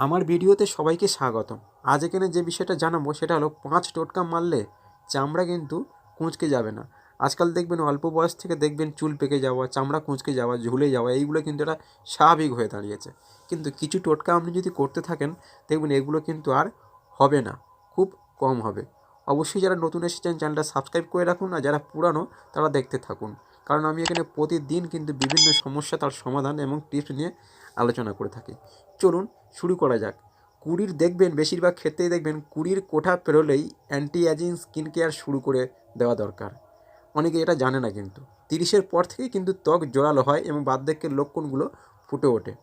আমার ভিডিওতে সবাইকে স্বাগতম। আজ এখানে যে বিষয়টা জানাব সেটা হলো পাঁচ টোটকা মারলে চামড়া কিন্তু কুঁচকে যাবে না। আজকাল দেখবেন অল্প বয়স থেকে দেখবেন চুল পেকে যাওয়া, চামড়া কুঁচকে যাওয়া, ঝুলে যাওয়া, এইগুলো কিন্তু এটা স্বাভাবিক হয়ে দাঁড়িয়েছে। কিন্তু কিছু টোটকা আপনি যদি করতে থাকেন, দেখবেন এগুলো কিন্তু আর হবে না, খুব কম হবে। অবশ্যই যারা নতুন এসেছেন, চ্যানেলটা সাবস্ক্রাইব করে রাখুন, আর যারা পুরানো, তারা দেখতে থাকুন। কারণ আমি এখানে প্রতিদিন কিন্তু বিভিন্ন সমস্যা তার সমাধান এবং টিপস নিয়ে আলোচনা করে থাকি। চলুন শুরু করা যাক। কুড়ির দেখবেন, বেশিরভাগ ক্ষেত্রেই দেখবেন কুড়ির কোঠা পেরোলেই অ্যান্টি অ্যাজিং স্কিন কেয়ার শুরু করে দেওয়া দরকার। অনেকে এটা জানে না কিন্তু। তিরিশের পর থেকে কিন্তু ত্বক জোরালো হয় এবং বার্ধক্যের লক্ষণগুলো ফুটে ওঠে।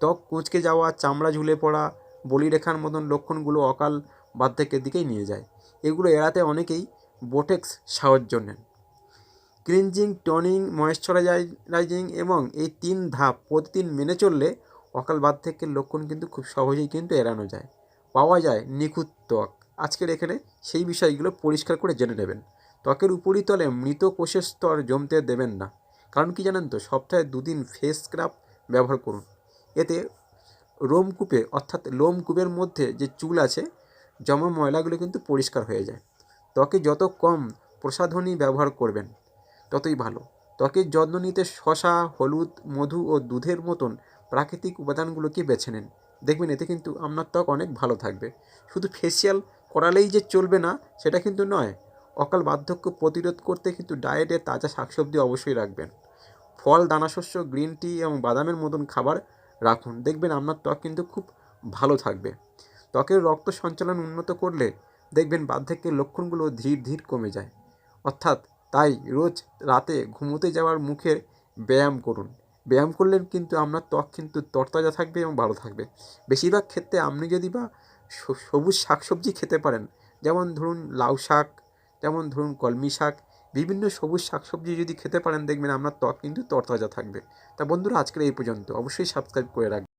ত্বক কুঁচকে যাওয়া, চামড়া ঝুলে পড়া, বলিরেখার মতন লক্ষণগুলো অকাল বার্ধক্যের দিকেই নিয়ে যায়। এগুলো এড়াতে অনেকেই বোটেক্স সাহায্য নেন। ক্লিনজিং টনিং, ময়েশ্চারাইজিং এবং এই তিন ধাপ প্রতিদিন মেনে চললে অকাল বার্ধক্যের লক্ষণ কিন্তু খুব সহজেই কিন্তু এড়ানো যায়। পাওয়া যায় নিখুঁত ত্বক। আজকের এখানে সেই বিষয়গুলো পরিষ্কার করে জেনে নেবেন। ত্বকের উপরিতলে মৃত কোষের স্তর জমতে দেবেন না। কারণ কি জানেন তো? সপ্তাহে দুদিন ফেস স্ক্রাব ব্যবহার করুন। এতে রোমকূপে অর্থাৎ লোমকূপের মধ্যে যে চুল আছে, জমা ময়লাগুলো কিন্তু পরিষ্কার হয়ে যায়। ত্বকে যত কম প্রসাধনী ব্যবহার করবেন ততই ভালো। ত্বকের যত্ন নিতে শশা, হলুদ, মধু ও দুধের মতন প্রাকৃতিক উপাদানগুলোকে বেছে নেন? দেখবেন এতে কিন্তু আপনার ত্বক অনেক ভালো থাকবে। শুধু ফেসিয়াল করালেই যে চলবে না, সেটা কিন্তু নয়, অকাল বার্ধক্য প্রতিরোধ করতে কিন্তু ডায়েটে তাজা শাকসবজি অবশ্যই রাখবেন। ফল, দানাশস্য গ্রিন টি এবং বাদামের মতন খাবার রাখুন। দেখবেন আপনার ত্বক কিন্তু খুব ভালো থাকবে। ত্বকের রক্ত সঞ্চালন উন্নত করলে দেখবেন বার্ধক্যের লক্ষণগুলো ধীর ধীর কমে যায়। অর্থাৎ তাই রোজ রাতে ঘুমোতে যাওয়ার মুখে ব্যায়াম করুন। ব্যায়াম করলে কিন্তু আপনার ত্বক কিন্তু তরতাজা থাকবে এবং ভালো থাকবে। বেশিরভাগ ক্ষেত্রে আপনি যদি বা সবুজ শাকসবজি খেতে পারেন, যেমন ধরুন লাউ শাক, যেমন ধরুন কলমি শাক, বিভিন্ন সবুজ শাকসবজি যদি খেতে পারেন, দেখবেন আপনার ত্বক কিন্তু তরতাজা থাকবে। তা বন্ধুরা, আজকের এই পর্যন্ত। অবশ্যই সাবস্ক্রাইব করে রাখবেন।